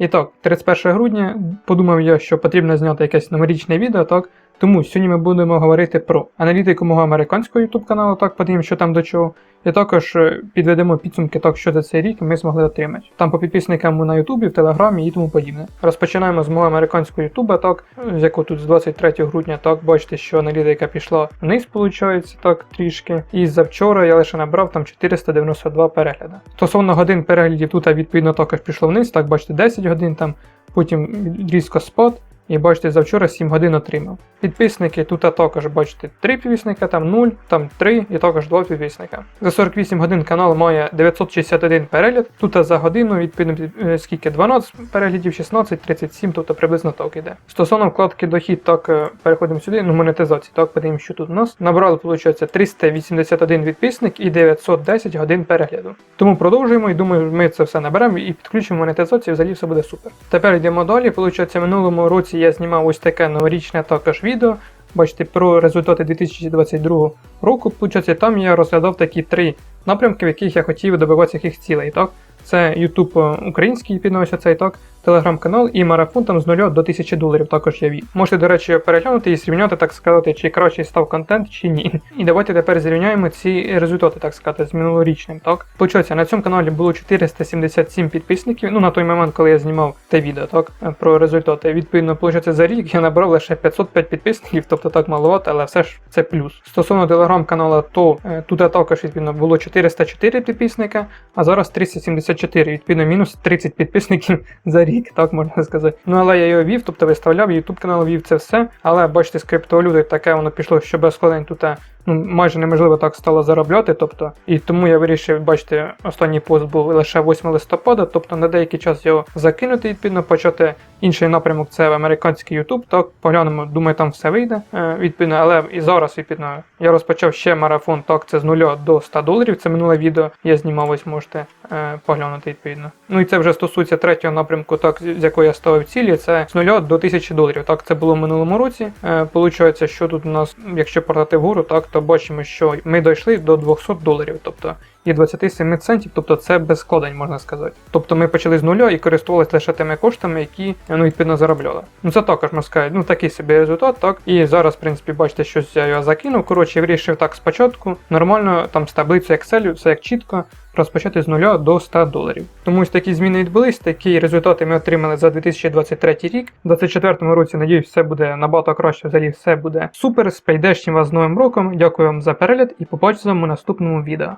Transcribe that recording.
І так, 31 грудня подумав я, що потрібно зняти якесь новорічне відео, так? Тому сьогодні ми будемо говорити про аналітику мого американського YouTube каналу, так, подивимося, що там до чого. І також е, підведемо підсумки, так, що за цей рік ми змогли отримати. Там по підписникам на Ютубі, в Телеграмі і тому подібне. Розпочинаємо з мого американського Ютуба, так, з якого тут з 23 грудня, так, бачите, що аналітика пішла вниз, виходить, так, трішки. І завчора я лише набрав там 492 перегляди. Стосовно годин переглядів, тут відповідно також пішло вниз, так, бачите, 10 годин там, потім різко спад. І бачите, завчора 7 годин отримав. Підписники тут також бачите 3 підписника, там 0, там 3 і також 2 підписника. За 48 годин канал має 961 перегляд. Тут за годину, відповідно, е, скільки 12 переглядів, 16, 37, тобто приблизно так іде. Стосовно вкладки дохід, так е, переходимо сюди, ну монетизації, так подивимося, що тут у нас. Набрали, виходить, 381 підписник і 910 годин перегляду. Тому продовжуємо і думаю, ми це все наберемо і підключимо монетизацію, взагалі все буде супер. Тепер йдемо далі. Получається, в минулому році я знімав ось таке новорічне також відео. Бачите, про результати 2022 року. Получається, там я розглядав такі три напрямки, в яких я хотів добиватися яких цілей. Так? Це YouTube український підноситься цей так, телеграм-канал і марафон там з 0 до 1000 доларів також вів. Можете, до речі, переглянути і зрівняти, так сказати, чи кращий став контент, чи ні. І давайте тепер зрівняємо ці результати, так сказати, з минулорічним. Так, Получається, на цьому каналі було 477 підписників. Ну на той момент, коли я знімав те відео, так про результати. Відповідно, получається, за рік я набрав лише 505 підписників, тобто так маловато, але все ж це плюс. Стосовно телеграм-каналу, то е, тут також відповідно було 404 підписника, а зараз 374, відповідно, мінус 30 підписників за рік, так можна сказати. Ну але я його вів, тобто виставляв, YouTube канал вів це все. Але бачите, з криптовалюти таке воно пішло, що без складень тут е, ну, майже неможливо так стало заробляти. Тобто, і тому я вирішив, бачите, останній пост був лише 8 листопада, тобто на деякий час його закинути, відповідно, почати інший напрямок це американський YouTube. Так, поглянемо, думаю, там все вийде. Е, відповідно, але і зараз, відповідно, я розпочав ще марафон, так, це з 0 до 100 доларів. Це минуле відео. Я знімав, ось можете е, поглянути, відповідно. Ну і це вже стосується третього напрямку, так, з якого я ставив цілі, це з 0 до 1000 доларів. Так, це було в минулому році. Е, получається, що тут у нас, якщо продати вгору, так, то бачимо, що ми дійшли до 200 доларів. Тобто і 27 центів, тобто це без складень, можна сказати. Тобто ми почали з нуля і користувалися лише тими коштами, які ну, відповідно заробляли. Ну це також можна сказати, ну такий собі результат, так. І зараз, в принципі, бачите, щось я його закинув. Коротше, вирішив так спочатку. Нормально там з таблицею Excel, все як чітко. Розпочати з нуля до 100 доларів. Тому ось такі зміни відбулись, такі результати ми отримали за 2023 рік. У 2024 році, надіюсь, все буде набагато краще, взагалі все буде супер. З прийдешнім вас з новим роком. Дякую вам за перегляд і побачимо в наступному відео.